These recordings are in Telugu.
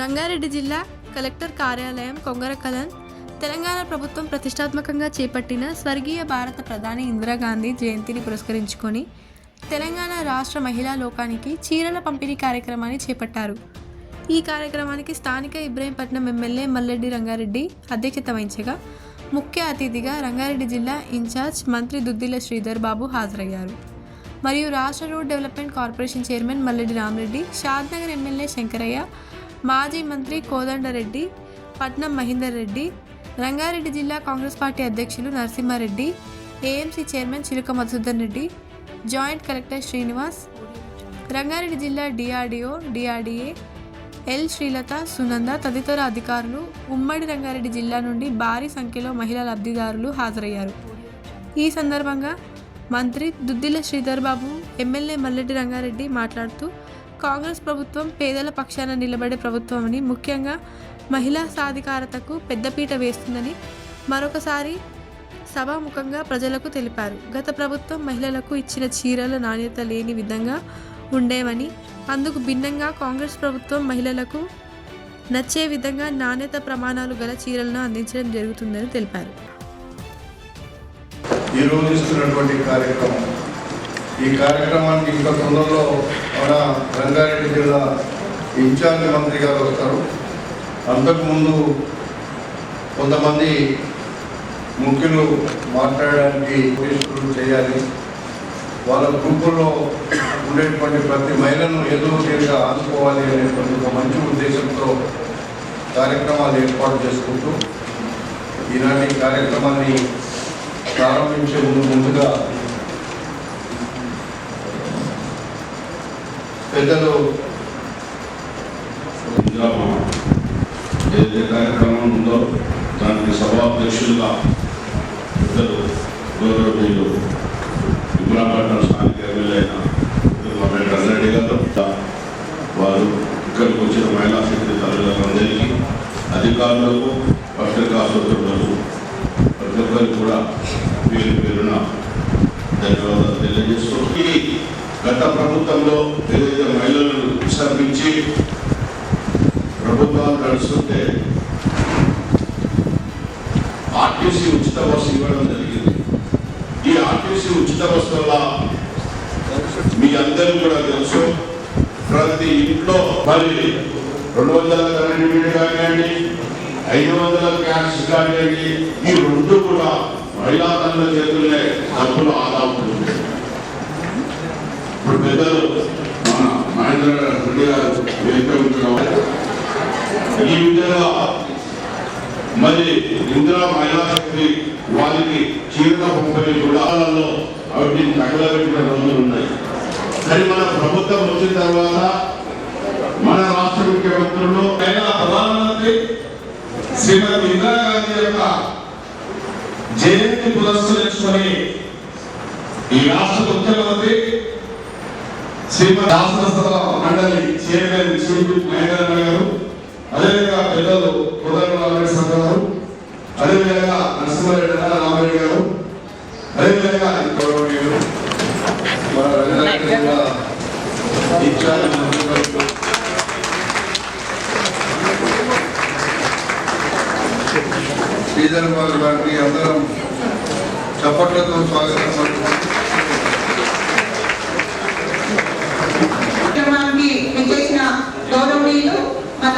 రంగారెడ్డి జిల్లా కలెక్టర్ కార్యాలయం కొంగరకలన్ తెలంగాణ ప్రభుత్వం ప్రతిష్టాత్మకంగా చేపట్టిన స్వర్గీయ భారత ప్రధాని ఇందిరాగాంధీ జయంతిని పురస్కరించుకొని తెలంగాణ రాష్ట్ర మహిళా లోకానికి చీరల పంపిణీ కార్యక్రమాన్ని చేపట్టారు. ఈ కార్యక్రమానికి స్థానిక ఇబ్రహీంపట్నం ఎమ్మెల్యే మల్లెడ్డి రంగారెడ్డి అధ్యక్షత వహించగా ముఖ్య అతిథిగా రంగారెడ్డి జిల్లా ఇన్ఛార్జ్ మంత్రి దుద్దిల శ్రీధర్ బాబు హాజరయ్యారు. మరియు రాష్ట్ర road development corporation chairman Malreddy Ramareddy Shadnagar MLA Shankaraiah మాజీ మంత్రి కోదండరెడ్డి పట్నం మహేందర్ రెడ్డి రంగారెడ్డి జిల్లా కాంగ్రెస్ పార్టీ అధ్యక్షులు Narasimhareddy AMC chairman Chiluka Madhusudan Reddy joint collector Srinivas Rangareddy జిల్లా DRDO DRDA L Srilatha Sunanda తదితర అధికారులు ఉమ్మడి రంగారెడ్డి జిల్లా నుండి భారీ సంఖ్యలో మహిళా లబ్ధిదారులు హాజరయ్యారు. ఈ సందర్భంగా మంత్రి దుద్దిల శ్రీధర్ బాబు ఎమ్మెల్యే మల్లెడ్డి రంగారెడ్డి మాట్లాడుతూ కాంగ్రెస్ ప్రభుత్వం పేదల పక్షాన నిలబడే ప్రభుత్వమని ముఖ్యంగా మహిళా సాధికారతకు పెద్దపీట వేస్తుందని మరొకసారి సభాముఖంగా ప్రజలకు తెలిపారు. గత ప్రభుత్వం మహిళలకు ఇచ్చిన చీరల నాణ్యత లేని విధంగా ఉండేవని అందుకు భిన్నంగా కాంగ్రెస్ ప్రభుత్వం మహిళలకు నచ్చే విధంగా నాణ్యత ప్రమాణాలు గల చీరలను అందించడం జరుగుతుందని తెలిపారు. ఈరోజు ఇస్తున్నటువంటి కార్యక్రమం ఈ కార్యక్రమానికి ఇంకా తొందరలో మన రంగారెడ్డి జిల్లా ఇన్ఛార్జ్ మంత్రి గారు వస్తారు. అంతకుముందు కొంతమంది ముఖ్యులు మాట్లాడడానికి పోలీసులు చేయాలి. వాళ్ళ గ్రూపుల్లో ఉండేటువంటి ప్రతి మహిళను ఎదురు తీరుగా ఆదుకోవాలి అనేటువంటి ఒక మంచి ఉద్దేశంతో కార్యక్రమాలు ఏర్పాటు చేసుకుంటూ ఈనాటి కార్యక్రమాన్ని ప్రారంభించే ముందు ముందుగా పెద్దలు. ఏదైతే కార్యక్రమం ఉందో దానికి సభాధ్యక్షులుగా పెద్దలు గౌరవనీయులు ఇబ్రాహపట్నం స్థానిక ఎమ్మెల్యే అయిన గారు వారు ఇక్కడికి వచ్చిన మహిళా శక్తి తల్లులందరికీ అధికారులకు పత్రికా సోదరులకు ప్రతి ఒక్కరికి కూడా పేరు పేరున ధన్యవాదాలు తెలియజేస్తూ గత ప్రభుత్వంలో ఏదైతే మహిళలను విసర్పించి ప్రభుత్వాలు నడుస్తుంటే ఆర్టీసీ ఉచిత బస్సు ఇవ్వడం జరిగింది. ఈ ఆర్టీసీ ఉచిత బస్సు వల్ల మీ అందరూ కూడా తెలుసు ప్రతి ఇంట్లో మరి రెండు వందల కరెంట్ బిల్లు కానివ్వండి ఐదు వందల క్యాష్ కానివ్వండి ఈ రెండు కూడా మహిళా తల్లుల చేతుల్లో డబ్బులు ఆదా ఉంటుంది ఇప్పుడు పెద్దలు మన మహేంద్ర రెడ్డి గారు ఈ విధంగా మరి ఇందిరా మహిళా శక్తి వారికి చీరల పంపిణీ గుడాలలో వాటిని తగలబెట్టిన రోజులు ఉన్నాయి. కానీ మన ప్రభుత్వం వచ్చిన తర్వాత మన రాష్ట్ర ముఖ్యమంత్రులు అయిన ప్రధానమంత్రి శ్రీమతి ఇందిరాగాంధీ యొక్క జయంతి పురస్కరించుకొని ఈ రాష్ట్ర ముఖ్యమంత్రి శ్రీమతి శాసనసభ మండలి చైర్మన్ శ్రీమతి మహేంద్ర గారు అదేవిధంగా పెద్దలు కుదర రామేశ్వర గారు అదేవిధంగా నరసింహారెడ్డి రామారెడ్డి గారు అదేవిధంగా గౌరవనీయులు మన రంగారెడ్డి శ్రీధర్ గారికి అందరం చప్పట్లతో స్వాగతం పలుకుతున్నాం. కార్యక్రమానికి విచ్చేసిన గౌరవనీయులు మన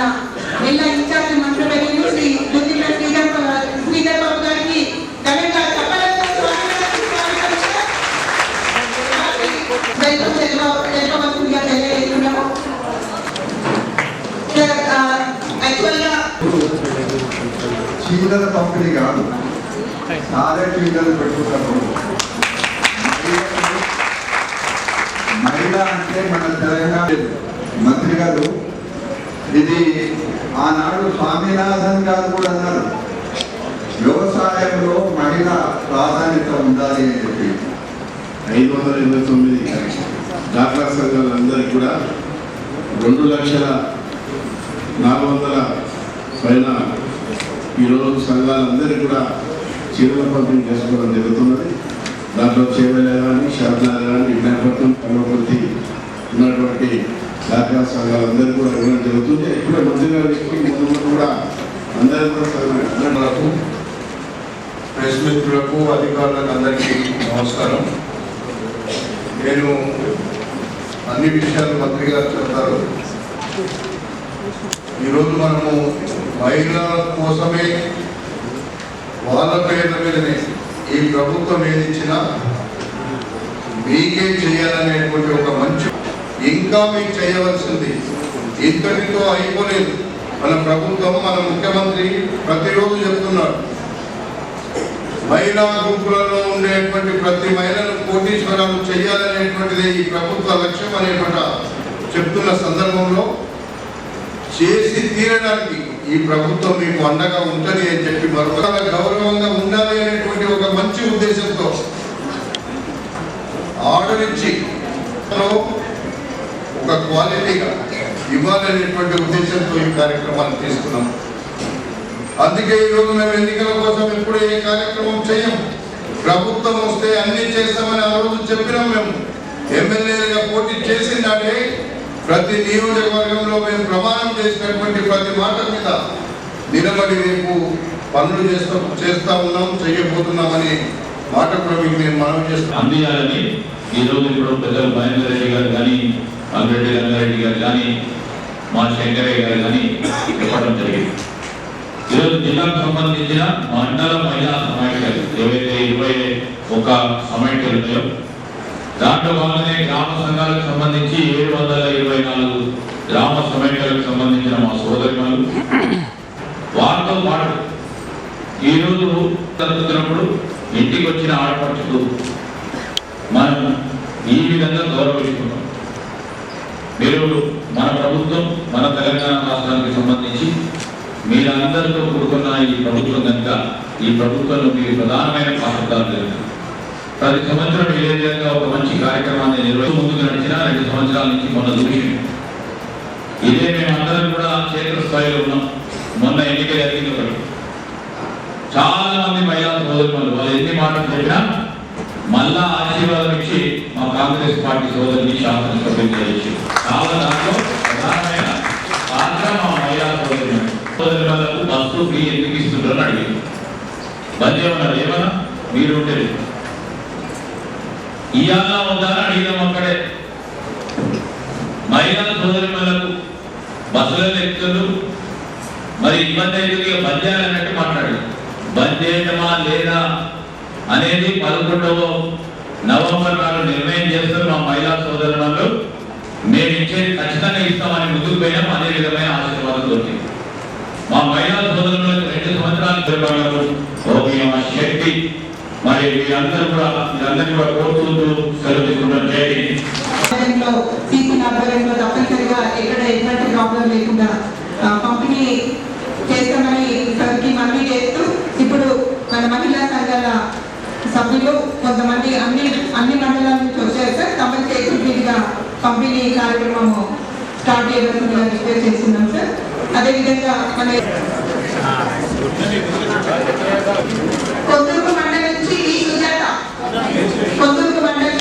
జిల్లా ఇన్ఛార్జ్ మంత్రివర్యులు శ్రీ దుద్దిల శ్రీధర్ శ్రీధర్ బాబు గారికి ఘనంగా చీరల పంపిణీ కాదు. సారే చీరలు పెట్టుకుంటాము మహిళ అంటే మన తెలంగాణ మంత్రి గారు ఇది ఆనాడు స్వామినాథన్ గారు కూడా అన్నారు వ్యవసాయంలో మహిళ ప్రాధాన్యత ఉండాలి అని చెప్పి. ఐదు వందల ఎనభై తొమ్మిది డాక్రా సంఘాలందరికీ కూడా రెండు లక్షల నాలుగు వందల పైన ఈరోజు సంఘాలందరికీ కూడా చీరల పంపిణీ చేసుకోవడం జరుగుతున్నది. దాంట్లో చేవెల కానీ వాళ్ళందరూ కూడా ఇవ్వడం జరుగుతుంది. ఇప్పుడే మంత్రి గారు ముందు కూడా అందరూ కూడా ప్రెస్ మిత్రులకు అధికారులకు అందరికీ నమస్కారం. నేను అన్ని విషయాలు మంత్రి గారు చెప్తారు. ఈరోజు మనము మహిళల కోసమే వాళ్ళ పేర్ల మీదనే ఈ ప్రభుత్వం ఏది ఇచ్చినా మీకే చేయాలనేటువంటి ఒక మంచి ఇంకా మీకు చేయవలసింది. ఇంతటితో అయిపోలేదు. మన ప్రభుత్వం మన ముఖ్యమంత్రి ప్రతిరోజు చెప్తున్నాడు మహిళా గుంపులలో ఉండేటువంటి ప్రతి మహిళను కోటీశ్వరాలు చేయాలనేటువంటిది ఈ ప్రభుత్వ లక్ష్యం అనేటువంటి చెప్తున్న సందర్భంలో చేసి తీరడానికి ఈ ప్రభుత్వం మీకు అండగా ఉంటుంది అని చెప్పి మరొక గౌరవంగా ఉండాలి అనేటువంటి ఒక మంచి ఉద్దేశంతో ఆర్డర్ ఇచ్చి ఒక క్వాలిటీగా ఇవ్వాలనేటువంటి ఉద్దేశంతో ఈ కార్యక్రమాన్ని తీసుకున్నాం. అందుకే ఈరోజు మేము ఎన్నికల కోసం ఎప్పుడు ఏ కార్యక్రమం చేయం. ప్రభుత్వం వస్తే అన్ని చేస్తామని ఆ రోజు చెప్పినాం మేము. ఎమ్మెల్యేలుగా పోటీ చేసిన నాటే ప్రతి నియోజకవర్గంలో మేము ప్రమాణం చేసినటువంటి ప్రతి మాట మీద నిలబడి రేపు పనులు చేస్తా చేస్తా ఉన్నాం చేయబోతున్నామని మాట కూడా మీకు నేను అందించాలని చేస్తాను. అందియాలని ఈ రోజు ఇప్పుడు పెద్దలు మహేందర్ రెడ్డి గారు కానీ అంగిరెడ్డి రంగారెడ్డి గారు కానీ మా శంకరయ్య గారు కానీ చెప్పడం జరిగింది. ఈరోజు జిల్లాకు సంబంధించిన మండల మహిళా సమాఖ్యలు ఏవైతే ఇరవై ఒక సమాఖ్యలు ఉన్నాయో దాంట్లో భాగంగానే గ్రామ సంఘాలకు సంబంధించి ఏడు వందల ఇరవై నాలుగు గ్రామ సమాఖ్యలకు సంబంధించిన మా సోదరులు వారితో పాటు ఈరోజు జరుగుతున్నప్పుడు ఇంటికి వచ్చిన ఆడపడుచులు మనం ఈ విధంగా గౌరవిస్తున్నాం మీరు మన ప్రభుత్వం మన తెలంగాణ రాష్ట్రానికి సంబంధించి మీరందరితో కూడుకున్న ఈ ప్రభుత్వం కనుక ఈ ప్రభుత్వంలో మీరు ప్రధానమైన పాత్రదారులు ప్రతి సంవత్సరం ఏ విధంగా ఒక మంచి కార్యక్రమాన్ని నిర్వహించి ముందుకు నడిచిన రెండు సంవత్సరాల నుంచి మొన్న దూరం ఇదే మేమందరం కూడా క్షేత్ర స్థాయిలో ఉన్నాం. మొన్న ఎన్నిక జరిగింది ఒకటి చాలా మంది మహిళా సోదరులు వాళ్ళు ఎన్ని మాటలు చెప్పినా మళ్ళా ఆశీర్వాదం ఇచ్చి మా కాంగ్రెస్ పార్టీ సోదరుని శాసనసభ్యులు చేసి చాలా దాంట్లో ప్రధానమైన పాత్ర మా మహిళా సోదరులు. సోదరులకు బస్సు ఫ్రీ ఎందుకు ఇస్తుంటారని అడిగింది బంద్ ఏమన్నారు ఏమన్నా? మీరు ఉండేది ఇవాళ ఉందని అడిగినాం అక్కడే. మహిళా సోదరులకు బస్సులలో ఎక్కుతారు మరి ఇబ్బంది అయితే ఇక బంద్ చేయాలన్నట్టు మాట్లాడారు. బంద్ చేయటమా? లేదా? అనేది పదకొండవ నవంబర్ నాడు నిర్ణయం చేస్తారు మా మహిళా సోదరులు మేము ఇచ్చేది ఖచ్చితంగా ఇస్తామని ముందుకు పోయినాం అదే విధమైన ఆశీర్వాదం దొరికింది. మా మహిళా సోదరులకు రెండు సంవత్సరాలు తిరగడం ఓకే శక్తి మరి మీరందరూ కూడా మీరందరినీ కూడా కోరుకుంటూ సెలవు తీసుకుంటాం. జై హింద్. ఆధ్వర్యంలో సీసీ తప్పనిసరిగా ఎక్కడ ఎటువంటి ప్రాబ్లం లేకుండా ఆ, పంపిణీ చేస్తామని సార్కి మనవి చేస్తూ ఇప్పుడు మన మహిళా సంఘాల సభ్యులు కొంతమంది అన్ని అన్ని పంపిణీ కార్యక్రమము స్టార్ట్ చేయవలసిందిగా రిక్వెస్ట్ చేస్తున్నాం సార్. అదేవిధంగా మన కొత్తూరు మండలం నుంచి ఈ సుజాత కొత్తూరు మండలం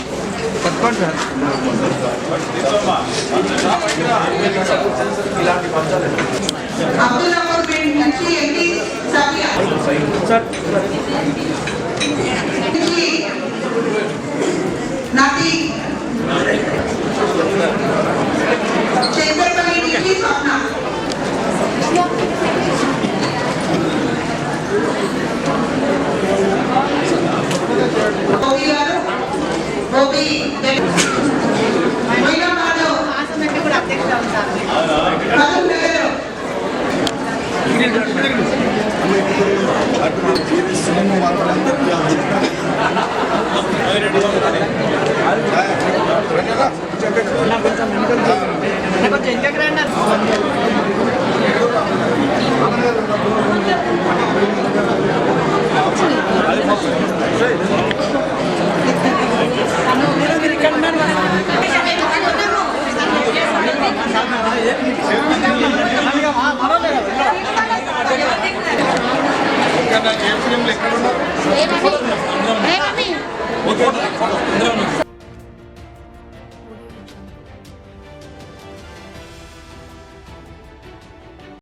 అబ్దుల్లాపూర్ పేట నుంచి ఎంపీ సాఫియా. ఏమని